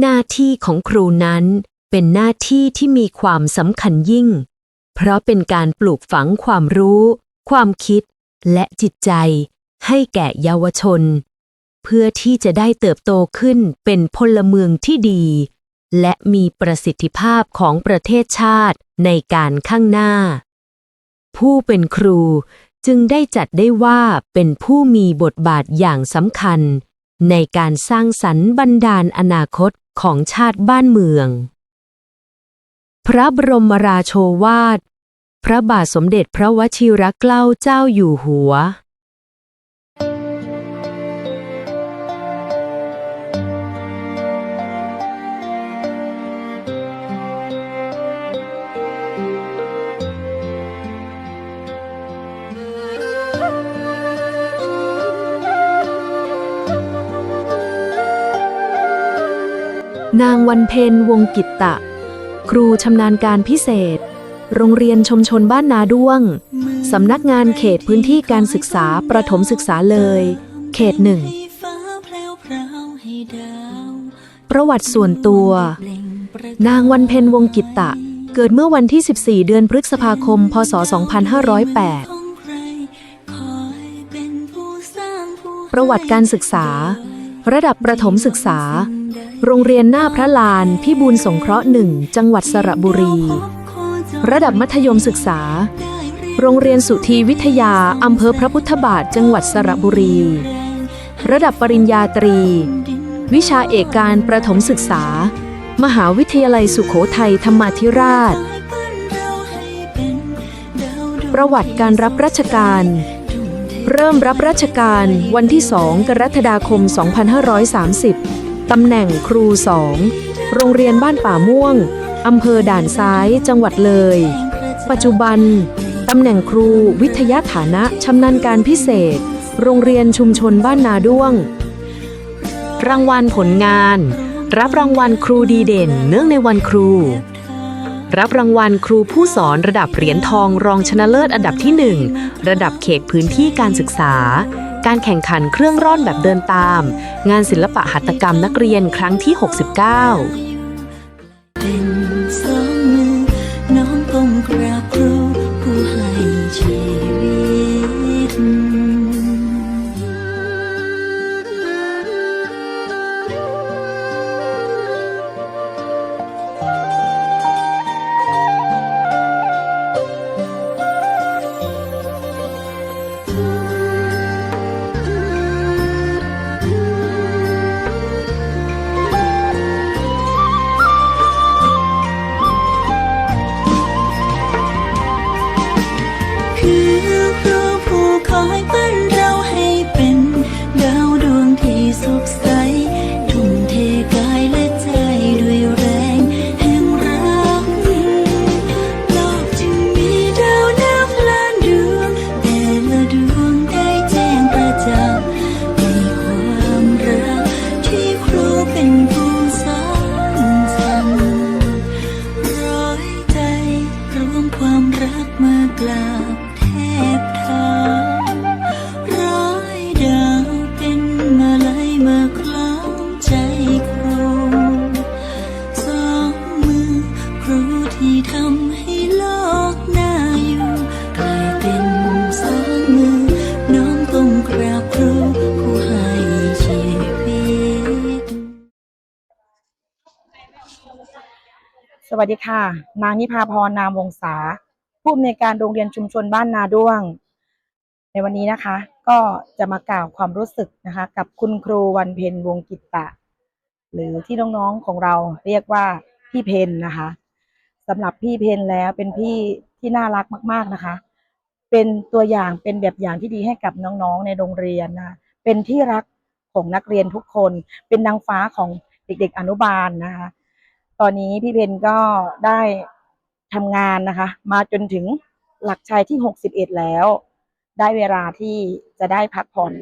หน้าที่ของครูนั้นเป็นหน้าที่ที่มีความสำคัญยิ่ง เพราะเป็นการปลูกฝังความรู้ ความคิด และจิตใจ ให้แก่เยาวชน เพื่อที่จะได้เติบโตขึ้นเป็นพลเมืองที่ดี และมีประสิทธิภาพของประเทศชาติในการข้างหน้า ผู้เป็นครูจึงได้จัดได้ว่าเป็นผู้มีบทบาทอย่างสำคัญ ในการสร้างสรรค์บรรดาลอนาคต ของชาติบ้านเมือง พระบรมราโชวาท พระบาทสมเด็จพระวชิรเกล้าเจ้าอยู่หัว นางวันเพ็ญวงกิตตะ ครูชำนาญการพิเศษ โรงเรียนชมชนบ้านนาด้วง สำนักงานเขตพื้นที่การศึกษาประถมศึกษาเลย เขตหนึ่ง ประวัติส่วนตัว นางวันเพ็ญวงกิตตะ เกิดเมื่อวันที่ 14 เดือนพฤษภาคม พศ 2508 ประวัติการศึกษา ระดับประถมศึกษา โรงเรียนหน้าพระลานพิบูลสงเคราะห์หนึ่งจังหวัดสระบุรี ระดับมัธยมศึกษา โรงเรียนสุธีวิทยาอำเภอพระพุทธบาทจังหวัดสระบุรี ระดับปริญญาตรี วิชาเอกการประถมศึกษา มหาวิทยาลัยสุโขทัยธรรมาธิราช ประวัติการรับราชการเริ่มรับราชการวันที่ 2 กรกฎาคม 2530 ตำแหน่งครู2โรงเรียนบ้านป่าม่วง อำเภอด่านซ้ายจังหวัดเลย ปัจจุบัน ตำแหน่งครูวิทยาฐานะชำนาญการพิเศษ โรงเรียนชุมชนบ้านนาด้วง รางวัลผลงาน รับรางวัลครูดีเด่น เนื่องในวันครู รับรางวัลครูผู้สอนระดับเหรียญทองรองชนะเลิศอันดับที่ 1 ระดับเขตพื้นที่การศึกษา การแข่งขันเครื่องร่อนแบบเดินตาม งานศิลปะหัตถกรรมนักเรียนครั้งที่ 69 วัสดีค่ะ นางนิพาพรนามวงศาผู้อำนวยการโรงเรียนชุมชนบ้านนาด้วง ในวันนี้นะคะ ก็จะมากล่าวความรู้สึกนะคะ กับคุณครูวันเพ็ญวงกิตตะ หรือที่น้องๆของเราเรียกว่าพี่เพนนะคะสำหรับพี่เพนแล้วเป็นพี่ที่น่ารักมาก ๆนะคะ เป็นตัวอย่างเป็นแบบอย่างที่ดีให้กับน้องๆในโรงเรียนนะเป็นที่รักของนักเรียนทุกคน เป็นนางฟ้าของเด็กๆอนุบาลนะคะ ตอนนี้พี่เพนก็ได้ทำงานนะคะ มาจนถึงหลักชัยที่หกสิบเอ็ดแล้ว ได้เวลาที่จะได้พักผ่อน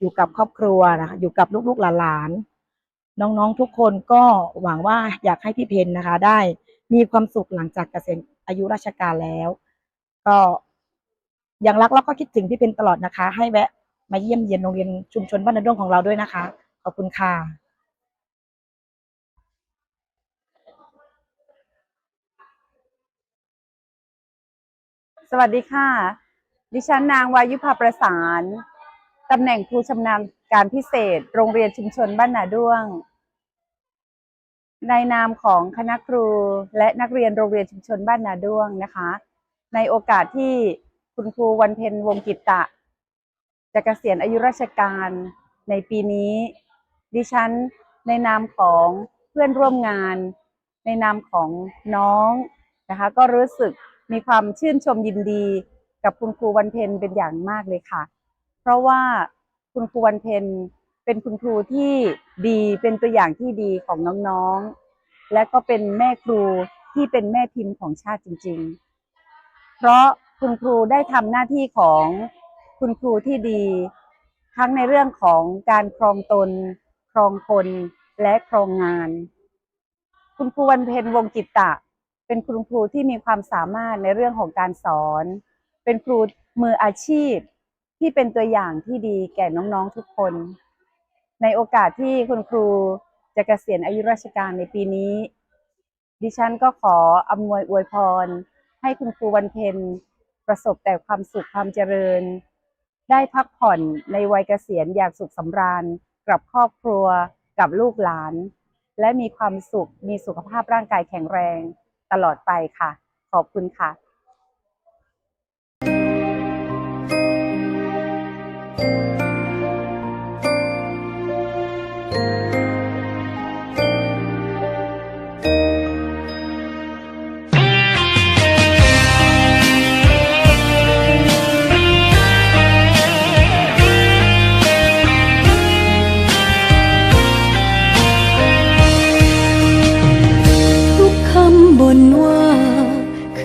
อยู่กับครอบครัวนะคะอยู่กับลูกๆหลานๆน้องๆทุกคนก็หวังว่าอยากให้พี่เพนนะคะ ได้มีความสุขหลังจากเกษียณอายุราชการแล้ว ก็ยังรักแล้วก็คิดถึงพี่เพนตลอดนะคะ ให้แวะมาเยี่ยมเยียนโรงเรียนชุมชนบ้านนาด้วงของเราด้วยนะคะ ขอบคุณค่ะ สวัสดีค่ะ ดิฉันนางวายุภาประสาน ตำแหน่งครูชำนาญการพิเศษ โรงเรียนชุมชนบ้านนาด้วง ในนามของคณะครูและนักเรียนโรงเรียนชุมชนบ้านนาด้วงนะคะ ในโอกาสที่คุณครูวันเพ็ญวงกิตตะจะเกษียณอายุราชการในปีนี้ ดิฉันในนามของเพื่อนร่วมงาน ในนามของน้องนะคะ ก็รู้สึก มีความชื่นชมยินดีกับคุณครูวันเพ็ญเป็นอย่างมากเลยค่ะ เพราะว่าคุณครูวันเพ็ญเป็นคุณครูที่ดีเป็นตัวอย่างที่ดีของน้องๆ และก็เป็นแม่ครูที่เป็นแม่พิมพ์ของชาติจริง ๆ เพราะคุณครูได้ทำหน้าที่ของคุณครูที่ดี ทั้งในเรื่องของการครองตน ครองคนและครองงาน คุณครูวันเพ็ญวงกิตตะ เป็นคุณครูที่มีความสามารถในเรื่องของการสอน เป็นครูมืออาชีพที่เป็นตัวอย่างที่ดีแก่น้องๆทุกคน ในโอกาสที่คุณครูจะเกษียณอายุราชการในปีนี้ ดิฉันก็ขออำนวยอวยพร ให้คุณครูวันเพ็ญประสบแต่ความสุขความเจริญ ได้พักผ่อนในวัยเกษียณอย่างสุขสำราญกับครอบครัวกับลูกหลาน และมีความสุขมีสุขภาพร่างกายแข็งแรง ตลอดไปค่ะ ขอบคุณค่ะ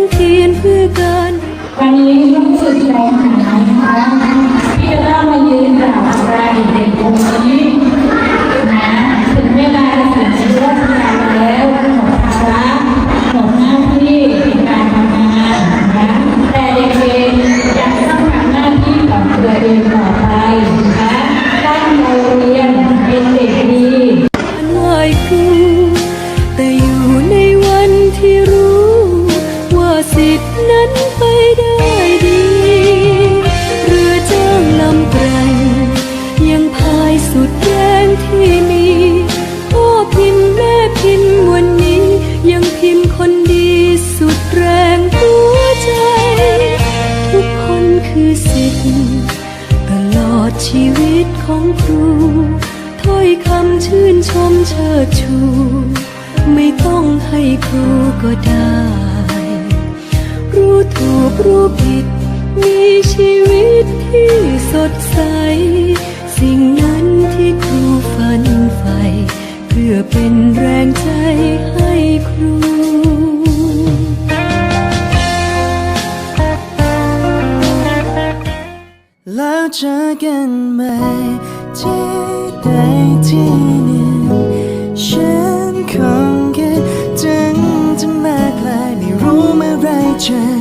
นเทียนเพื่อการวันนี้รู้สึกใจหายนะคะที่จะได้มายืนกล่าว ครูก็ได้ รู้ถูกรู้ผิด มีชีวิตที่สดใส สิ่งนั้นที่ครูฝันใฝ่เพื่อเป็นแรงใจให้ครูแล้วเจอกันใหมที่ใดที่หนึ่งฉัน มื่